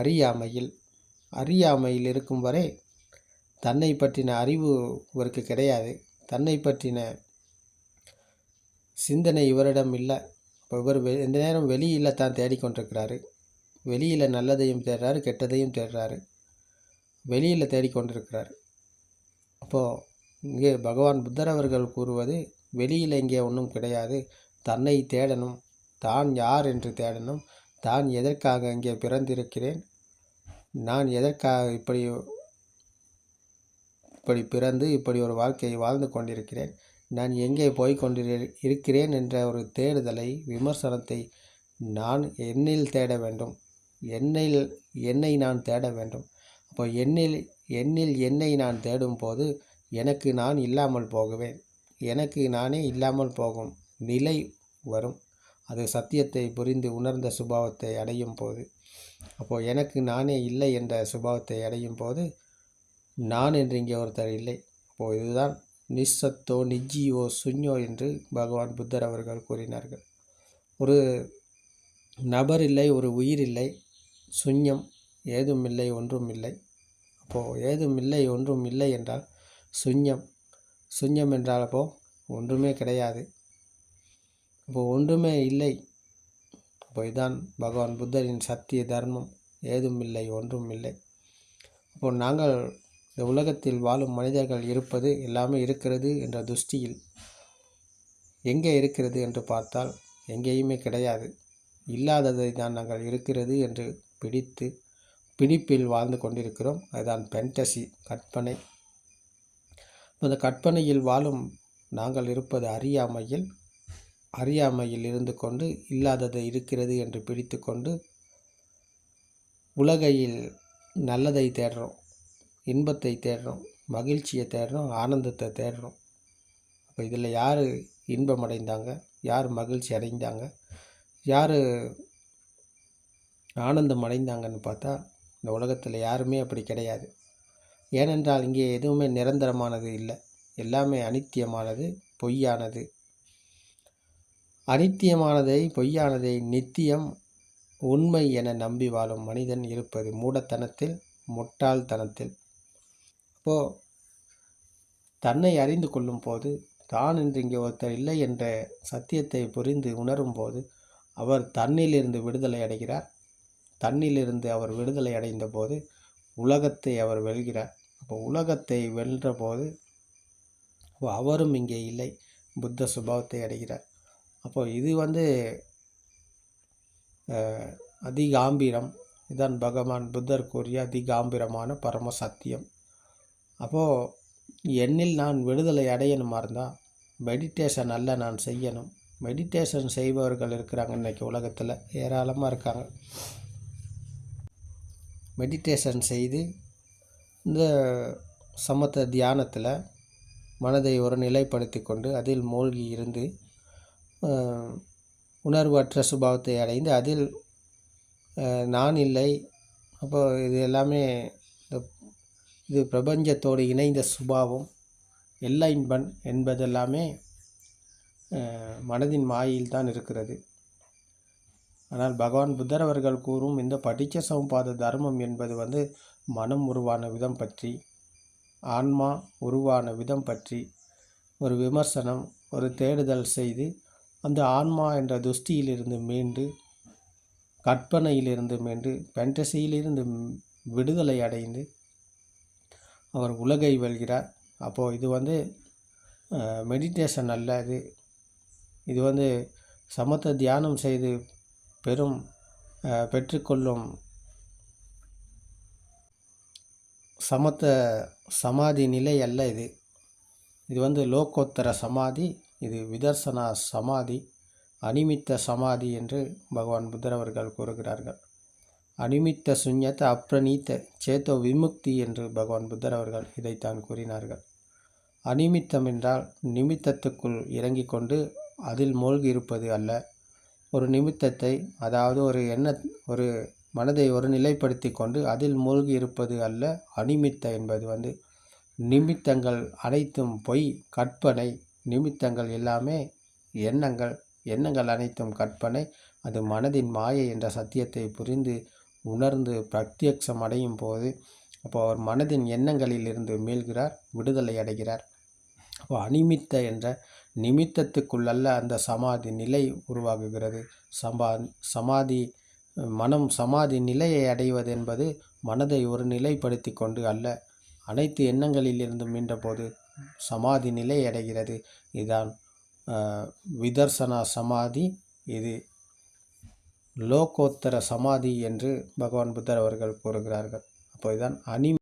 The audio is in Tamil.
அறியாமையில் அறியாமையில் இருக்கும் வரை தன்னை பற்றின அறிவு இவருக்கு கிடையாது. தன்னை பற்றின சிந்தனை இவரிடம் இல்லை. இப்போ இவர் வெ எந்த நேரம் வெளியில் தான் தேடிக்கொண்டிருக்கிறாரு வெளியில் நல்லதையும் தேடுறாரு கெட்டதையும் தேடுறாரு. வெளியில் தேடிக்கொண்டிருக்கிறார் அப்போது இங்கே பகவான் புத்தர் அவர்கள் கூறுவது வெளியில் இங்கே ஒன்றும் கிடையாது. தன்னை தேடணும். தான் யார் என்று தேடணும். தான் எதற்காக இங்கே பிறந்திருக்கிறேன்? நான் எதற்காக இப்படி இப்படி பிறந்து இப்படி ஒரு வாழ்க்கையை வாழ்ந்து கொண்டிருக்கிறேன்? நான் எங்கே போய்கொண்டிரு இருக்கிறேன் என்ற ஒரு தேடுதலை விமர்சனத்தை நான் என்னில் தேட வேண்டும். என்னில் என்னை நான் தேட வேண்டும். அப்போ என்னில் என்னில் என்னை நான் தேடும் போது எனக்கு நான் இல்லாமல் போகுவேன். எனக்கு நானே இல்லாமல் போகும் நிலை வரும். அது சத்தியத்தை புரிந்து உணர்ந்த சுபாவத்தை அடையும் போது. அப்போது எனக்கு நானே இல்லை என்ற சுபாவத்தை அடையும் போது நான் என்று இங்கே ஒருத்தர் இல்லை. அப்போது இதுதான் நிஸ்ஸத்தோ நிஜ்ஜியோ சுன்யோ என்று பகவான் புத்தர் அவர்கள் கூறினார்கள். ஒரு நபர் இல்லை ஒரு உயிர் இல்லை சுன்யம் ஏதும் இல்லை ஒன்றும் இல்லை. அப்போது ஏதும் இல்லை ஒன்றும் இல்லை என்றால் சுஞ்சம் சுஞ்சம் என்றால் அப்போது ஒன்றுமே கிடையாது. இப்போ ஒன்றுமே இல்லை. அப்போ இதுதான் பகவான் புத்தரின் சத்திய தர்மம். ஏதும் இல்லை ஒன்றும் இல்லை. அப்போ நாங்கள் இந்த உலகத்தில் வாழும் மனிதர்கள் இருப்பது எல்லாமே இருக்கிறது என்ற துஷ்டியில். எங்கே இருக்கிறது என்று பார்த்தால் எங்கேயுமே கிடையாது. இல்லாததை தான் நாங்கள் இருக்கிறது என்று பிடித்து பிடிப்பில் வாழ்ந்து கொண்டிருக்கிறோம். அதுதான் பென்டசி கற்பனை. அந்த கற்பனையில் வாழும் நாங்கள் இருப்பது அறியாமையில் அறியாமையில் இருந்து கொண்டு இல்லாதது இருக்கிறது என்று பிடித்து கொண்டு உலகையில் நல்லதை தேடுறோம் இன்பத்தை தேடுறோம் மகிழ்ச்சியை தேடுறோம் ஆனந்தத்தை தேடுறோம். அப்போ இதில் யார் இன்பம் அடைந்தாங்க யார் மகிழ்ச்சி அடைந்தாங்க? யார் ஆனந்தம் அடைந்தாங்கன்னு பார்த்தா இந்த உலகத்தில் யாருமே அப்படி கிடையாது. ஏனென்றால் இங்கே எதுவுமே நிரந்தரமானது இல்லை. எல்லாமே அனித்தியமானது பொய்யானது. அனித்தியமானதை பொய்யானதை நித்தியம் உண்மை என நம்பி வாழும் மனிதன் இருப்பது மூடத்தனத்தில் முட்டாள்தனத்தில். அப்போது தன்னை அறிந்து கொள்ளும் போது தான் என்று இங்கே ஒருத்தர் இல்லை என்ற சத்தியத்தை புரிந்து உணரும் போது அவர் தன்னிலிருந்து விடுதலை அடைகிறார். தன்னிலிருந்து அவர் விடுதலை அடைந்த போது உலகத்தை அவர் வெல்கிறார். அப்போ உலகத்தை வென்ற போது அவரும் இங்கே இல்லை. புத்த சுபாவத்தை அடைகிறார். அப்போ இது வந்து அதிகாம்பிரம். இதான் பகவான் புத்தர் கூறிய அதிகாம்பிரமான பரம சத்தியம். அப்போது என்னில் நான் விடுதலை அடையணுமா இருந்தால் மெடிடேஷன் அல்ல நான் செய்யணும். மெடிடேஷன் செய்பவர்கள் இருக்கிறாங்க இன்றைக்கி உலகத்தில். ஏராளமாக இருக்காங்க. மெடிடேஷன் செய்து இந்த சமத்த தியானத்தில் மனதை ஒரு நிலைப்படுத்தி கொண்டு அதில் மூழ்கி இருந்து உணர்வற்ற சுபாவத்தை அடைந்து அதில் நான் இல்லை. அப்போ இது எல்லாமே இந்த இது பிரபஞ்சத்தோடு இணைந்த சுபாவம் எல்லைன்பன் என்பதெல்லாமே மனதின் மாயில் தான் இருக்கிறது. ஆனால் பகவான் புத்தர் அவர்கள் கூறும் இந்த படிச்ச சமபாத தர்மம் என்பது வந்து மனம் உருவான விதம் பற்றி ஆன்மா உருவான விதம் பற்றி ஒரு விமர்சனம் ஒரு தேடுதல் செய்து அந்த ஆன்மா என்ற துஷ்டியிலிருந்து மீண்டு கற்பனையிலிருந்து மீண்டு பென்டசியிலிருந்து விடுதலை அடைந்து அவர் உலகை வெல்கிறார். அப்போது இது வந்து மெடிடேஷன் அல்ல இது இது வந்து சமத்த தியானம் செய்து பெரும் பெற்றுக்கொள்ளும் சமத்த சமாதி நிலை அல்ல இது. இது வந்து லோகோத்தர சமாதி. இது விதர்சனா சமாதி அனிமித்த சமாதி என்று பகவான் புத்தர் அவர்கள் கூறுகிறார்கள். அனிமித்த சுஞ்சத்த அப்ரணீத்த சேத்தோ விமுக்தி என்று பகவான் புத்தர் அவர்கள் இதைத்தான் கூறினார்கள். அனிமித்தம் என்றால் நிமித்தத்துக்குள் இறங்கி கொண்டு அதில் மூழ்கி இருப்பது அல்ல. ஒரு நிமித்தத்தை அதாவது ஒரு எண்ண ஒரு மனதை ஒரு நிலைப்படுத்தி கொண்டு அதில் மூழ்கி இருப்பது அல்ல அனிமித்த என்பது வந்து நிமித்தங்கள் அனைத்தும் பொய் கற்பனை நிமித்தங்கள் எல்லாமே எண்ணங்கள் எண்ணங்கள் அனைத்தும் கற்பனை. அது மனதின் மாயை என்ற சத்தியத்தை புரிந்து உணர்ந்து பிரத்யக்ஷம் அடையும் போது அப்போ அவர் மனதின் எண்ணங்களில் இருந்து மீள்கிறார் விடுதலை அடைகிறார். அப்போ அனிமித்த என்ற நிமித்தத்துக்குள்ளல்ல அந்த சமாதி நிலை உருவாகுகிறது. சம்பா சமாதி மனம் சமாதி நிலையை அடைவது என்பது மனதை ஒரு நிலைப்படுத்தி கொண்டு அல்ல அனைத்து எண்ணங்களிலிருந்து மீண்டபோது சமாதி நிலை அடைகிறது. இதுதான் விதர்சனா சமாதி. இது லோகோத்தர சமாதி என்று பகவான் புத்தர் அவர்கள் கூறுகிறார்கள். அப்போ இதுதான் அனி